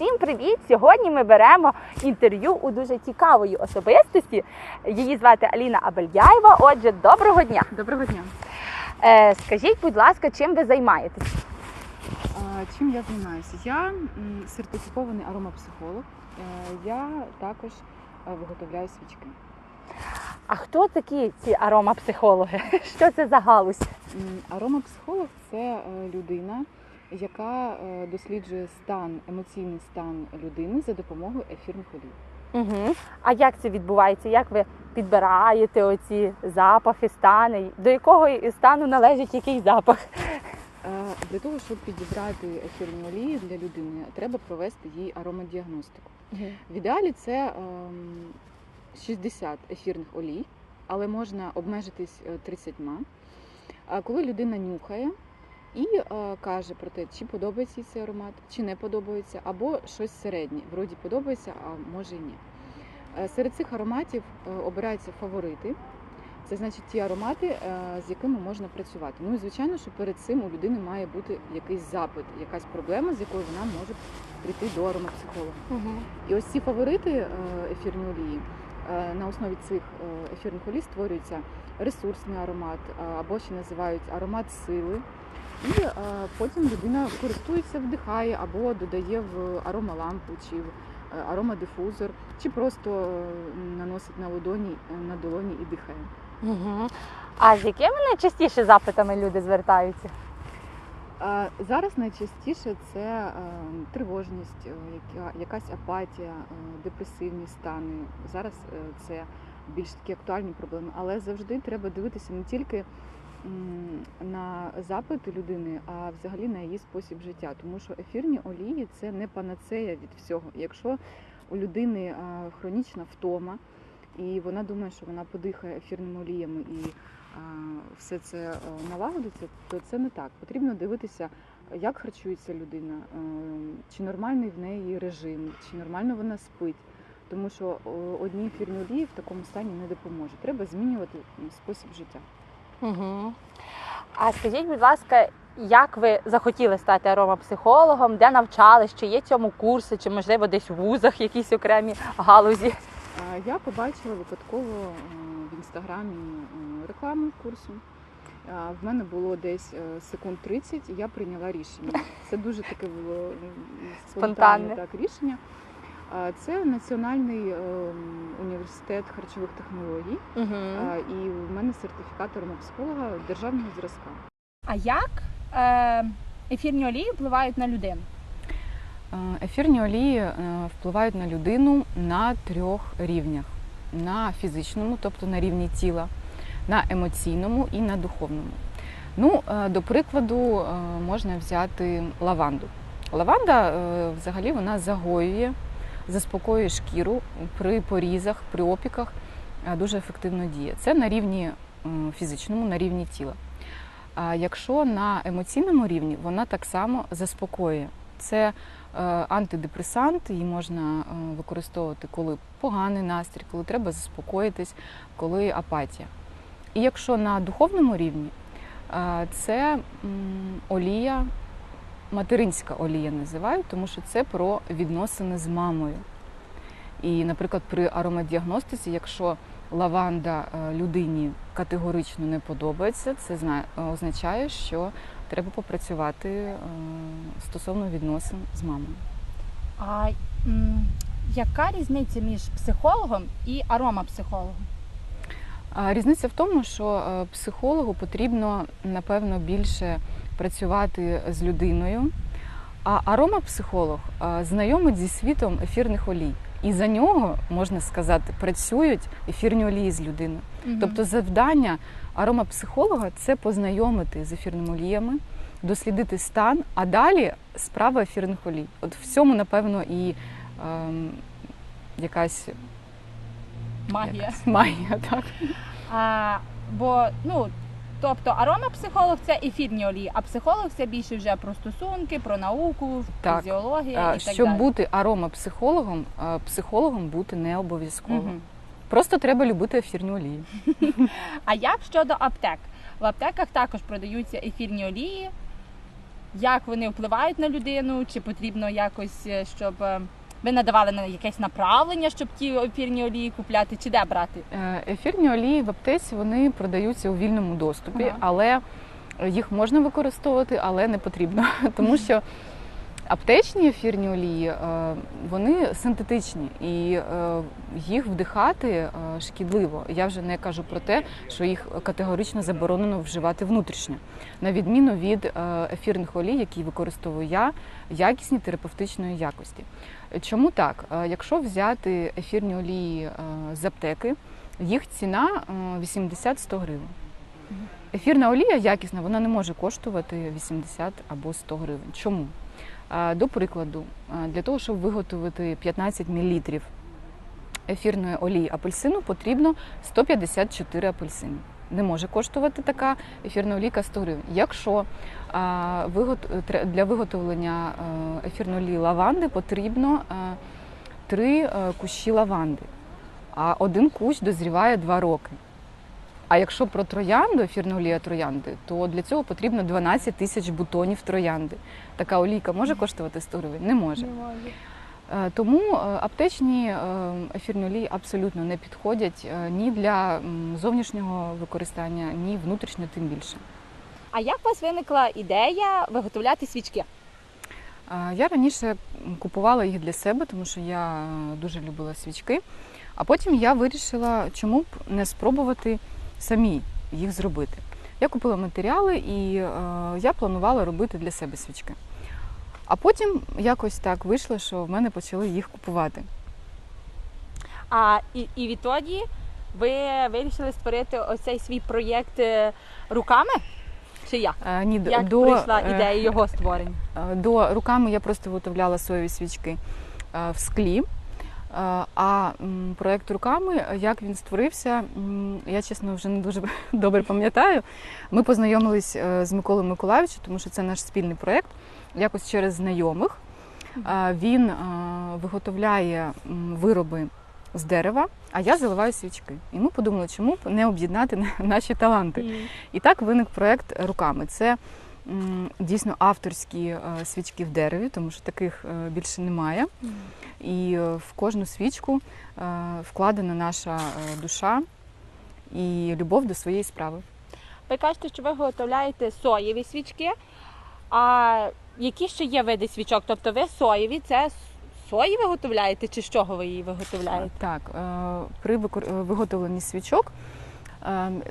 Всім привіт! Сьогодні ми беремо інтерв'ю у дуже цікавої особистості. Її звати Аліна Абельяєва. Отже, доброго дня. Доброго дня. Е, скажіть, будь ласка, чим ви займаєтесь? Чим я займаюся? Я сертифікований аромапсихолог. Е, Я також е, виготовляю свічки. А хто такі ці аромапсихологи? Що це за галузь? Аромапсихолог це е, людина, яка е, досліджує стан, емоційний стан людини за допомогою ефірних олій. Угу. А як це відбувається? Як ви підбираєте оці запахи, стани? До якого стану належить який запах? Е, Для того, щоб підібрати ефірні олії для людини, треба провести їй аромадіагностику. В ідеалі це ем, 60 ефірних олій, але можна обмежитись е, 30. А коли людина нюхає і е, каже про те, чи подобається їй цей аромат, чи не подобається, або щось середнє, вроді подобається, а може і ні. Е, Серед цих ароматів е, обираються фаворити. Це значить ті аромати, е, з якими можна працювати. Ну і звичайно, що перед цим у людини має бути якийсь запит, якась проблема, з якою вона може прийти до аромапсихолога. Угу. І ось ці фаворити е, ефірні олії. Е, На основі цих е, ефірних олій створюється ресурсний аромат, е, або ще називають аромат сили. І потім людина користується, вдихає або додає в аромалампу чи в аромадифузор, чи просто наносить на ладоні, на долоні і дихає. Угу. А з якими найчастіше запитами люди звертаються? Зараз найчастіше це е, тривожність, е, якась апатія, е, депресивні стани. Зараз це більш такі актуальні проблеми, але завжди треба дивитися не тільки на запити людини, а взагалі на її спосіб життя. Тому що ефірні олії це не панацея від всього. Якщо у людини хронічна втома, і вона думає, що вона подихає ефірними оліями і все це е, налагодиться, то це не так. Потрібно дивитися, як харчується людина, е, чи нормальний в неї режим, чи нормально вона спить. Тому що одні ефірні олії в такому стані не допоможе. Треба змінювати спосіб життя. Угу. А скажіть, будь ласка, як ви захотіли стати аромапсихологом, де навчались, чи є цьому курси, чи можливо десь в вузах якісь окремі галузі? Я побачила випадково е, в інстаграмі рекламу курсу. В мене було десь е, секунд 30, і я прийняла рішення. Це дуже таке було Спонтанне. спонтанне так, рішення. Це Національний е, університет харчових технологій, Угу. І в мене сертифікат аромапсихолога державного зразка. А як е, ефірні олії впливають на людину? Е, Ефірні олії е, впливають на людину на трьох рівнях: на фізичному, тобто на рівні тіла, на емоційному і на духовному. Ну, е, до прикладу, е, можна взяти лаванду. Лаванда е, взагалі вона загоює, заспокоює шкіру при порізах, при опіках, дуже ефективно діє. Це на рівні фізичному, на рівні тіла. А якщо на емоційному рівні, вона так само заспокоює. Це антидепресант, її можна використовувати, коли поганий настрій, коли треба заспокоїтись, коли апатія. І якщо на духовному рівні, е, це олія, материнська олія називають, тому що це про відносини з мамою. І, наприклад, при аромадіагностиці, якщо лаванда е, людині категорично не подобається, це означає, що треба попрацювати е, стосовно відносин з мамою. А яка різниця між психологом і аромапсихологом? Різниця в тому, що е, психологу потрібно напевно більше працювати з людиною, а аромапсихолог е, знайомить зі світом ефірних олій. І за нього, можна сказати, працюють ефірні олії з людиною. Тобто завдання аромапсихолога це познайомити з ефірними оліями, дослідити стан, а далі справа ефірних олій. От в цьому, напевно, і ем, якась, магія. магія. Так? А, бо ну. Тобто аромапсихолог це ефірні олії, а психолог це більше вже про стосунки, про науку, Так. фізіологія А, і так Щоб далі. бути аромапсихологом, психологом бути не обов'язково. Мгм. Просто треба любити ефірні олії. А як щодо аптек? В аптеках також продаються ефірні олії. як вони впливають на людину, чи потрібно якось, е, щоб е, ви надавали на якесь направлення, щоб ті ефірні олії купляти, чи де брати? Е, Ефірні олії в аптеці вони продаються у вільному доступі, Ага. але їх можна використовувати, але не потрібно, тому що аптечні ефірні олії е, вони синтетичні і е, їх вдихати е, шкідливо. Я вже не кажу про те, що їх категорично заборонено вживати внутрішньо, на відміну від ефірних олій, які використовую я, якісні терапевтичної якості. Чому так? Якщо взяти ефірні олії з аптеки, їх ціна е, 80-100 гривень. Ефірна олія якісна, вона не може коштувати 80 або 100 гривень. Чому? Е, До прикладу, е, для того, щоб виготовити 15 мл ефірної олії апельсину, потрібно 154 апельсини. Не може коштувати така ефірна олійка 100 гривень. Якщо для виготовлення е, ефірної олії лаванди потрібно е, три е, кущі лаванди, а один кущ дозріває 2 роки. А якщо про троянду, ефірна олія троянди, то для цього потрібно 12 тисяч бутонів троянди. Така олійка може коштувати 100 гривень? Не може. Е, Тому е, аптечні е, ефірні олії абсолютно не підходять ні для зовнішнього використання, ні внутрішнього, тим більше. А як у вас виникла ідея виготовляти свічки? Я раніше купувала їх для себе, тому що я дуже любила свічки. А потім я вирішила, чому б не спробувати самі їх зробити. Я купила матеріали і е, я планувала робити для себе свічки. А потім якось так вийшло, що в мене почали їх купувати. А і, і відтоді ви вирішили створити оцей свій проєкт е, руками? Чи як? Е, Ні, Як до, прийшла е, ідея його створення? До руками я просто виготовляла соєві свічки в склі. Е, А проект руками, як він створився, я чесно вже не дуже добре пам'ятаю. Ми познайомились е, з Миколою Миколаївичем, тому що це наш спільний проект, якось через знайомих. Е, Він виготовляє вироби з дерева, а я заливаю свічки. І ми подумали, чому б не об'єднати наші таланти. І так виник проект руками. Це дійсно авторські е, свічки в дереві, тому що таких е, більше немає. І е, в кожну свічку вкладена наша душа і любов до своєї справи. Ви кажете, що ви виготовляєте соєві свічки. А які ще є види свічок? Тобто ви соєві, це сої виготовляєте, чи з чого ви її виготовляєте? Так, при виготовленні свічок,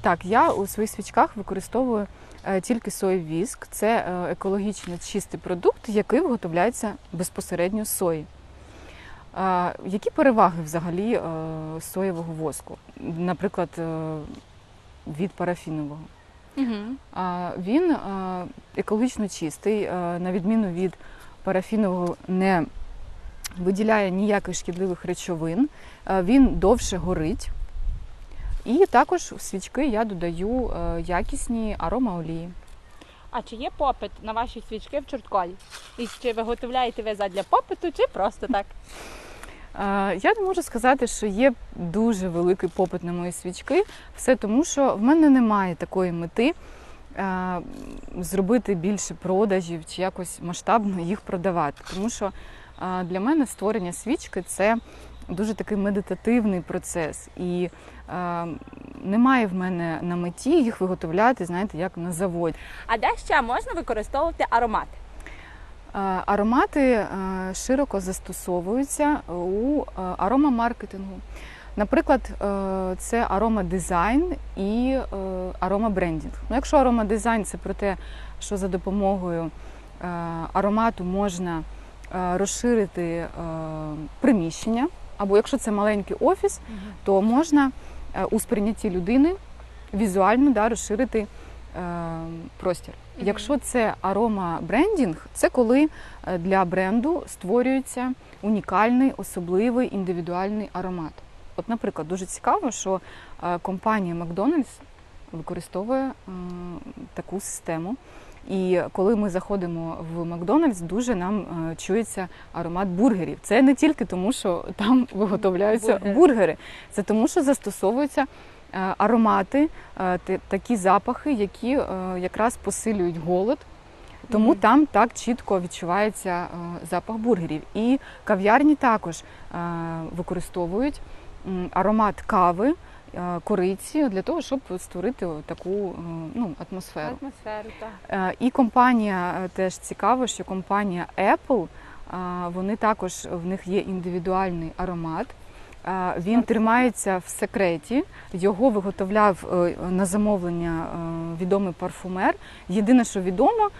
так, я у своїх свічках використовую е, тільки соєвий віск. Це е, екологічно чистий продукт, який виготовляється безпосередньо з сої. Е, Які переваги взагалі соєвого воску? Наприклад, від парафінового. Угу. Він екологічно чистий, на відміну від парафінового, не виділяє ніяких шкідливих речовин, він довше горить. І також в свічки я додаю е, якісні аромаолії. А чи є попит на ваші свічки в Чортколі? І чи виготовляєте ви задля попиту, чи просто так? Е, Я не можу сказати, що є дуже великий попит на мої свічки. Все тому, що в мене немає такої мети е, зробити більше продажів чи якось масштабно їх продавати. Тому що для мене створення свічки це дуже такий медитативний процес. І е, немає в мене на меті їх виготовляти, знаєте, як на заводі. А де ще можна використовувати аромати? Е, Аромати е, широко застосовуються у е, аромамаркетингу. Наприклад, це аромадизайн і аромабрендінг. Ну, якщо аромадизайн це про те, що за допомогою аромату можна розширити приміщення, або якщо це маленький офіс, то можна е, у сприйнятті людини візуально да, розширити е, простір. Якщо це арома брендінг, це коли е, для бренду створюється унікальний, особливий індивідуальний аромат. От, наприклад, дуже цікаво, що е, компанія Макдональдс використовує е, таку систему. І коли ми заходимо в Макдональдс, дуже нам е, чується аромат бургерів. Це не тільки тому, що там виготовляються Бургери. бургери, це тому, що застосовуються е, аромати, е, такі запахи, які якраз посилюють голод. Тому Мгм. там так чітко відчувається запах бургерів. І кав'ярні також використовують аромат кави, кориці для того, щоб створити таку е, ну, атмосферу. Атмосферу, так. Е, І компанія е, теж цікаво, що компанія Apple, е, вони також в них є індивідуальний аромат. Е, Він тримається в секреті. Його виготовляв е, на замовлення е, відомий парфумер. Єдине, що відомо,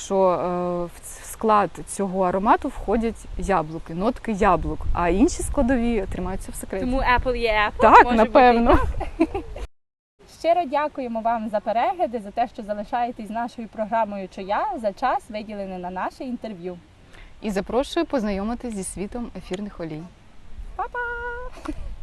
що е, в склад цього аромату входять яблуки, нотки яблук, а інші складові тримаються в секреті. Тому Apple є Apple. так, може напевно. бути. Щиро дякуємо вам за перегляди, за те, що залишаєтесь з нашою програмою Чия за час, виділений на наше інтерв'ю. І запрошую познайомитись зі світом ефірних олій. Па-па!